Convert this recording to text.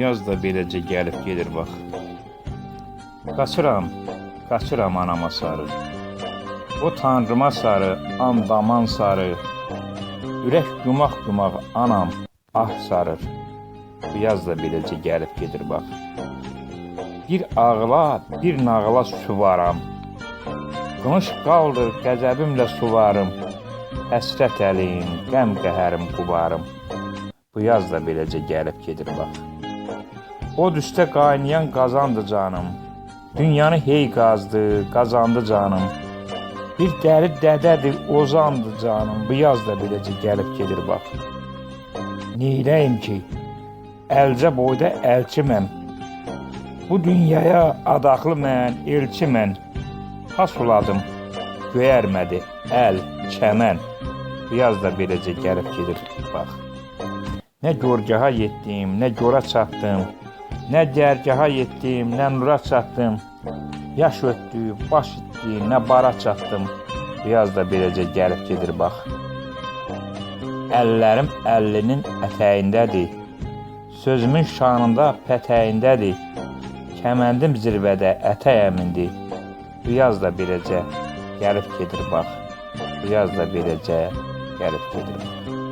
Yaz da beləcə gəlib gedir bax. Qaçıram, qaçıram anama sarı. O tanrıma sarı, andaman sarı. Ürək yumaq-yumaq anam ah sarır. Bu yaz da beləcə gəlib gedir bax. Bir ağla, bir nağla suvaram. Qınış qaldır qəzəbimlə suvarım. Həsrət əlim, qəm qəhərim qubarım. Bu yaz da beləcə gəlib gedir bax. Od üstə qaynayan qazandı canım. Dünyanı hey qazdı, qazandı canım. Bir dəri dədədir, ozandı canım. Bu yaz da beləcə gəlib gedir bax. Neyləyim ki, əlcə boyda elçi mən. Bu dünyaya adaqlı mən, elçi mən. Has uladım, göyərmədi əl, çəmən. Bu yaz da beləcə gəlib gedir bax. Nə görgaha yetdim, nə gora çatdım. Nə dərgaha yetdim, nə nura çatdım. Yaş ötdü, baş itdi, nə bara çatdım. Yaz da beləcə gəlib gedir bax. Əllərim əllinin ətəyindədir. Sözümün şanında pətəyindədir. Kəməndim zirvədə ətəyəmindir. Yaz da beləcə gəlib gedir bax. Yaz da beləcə gəlib gedir bax.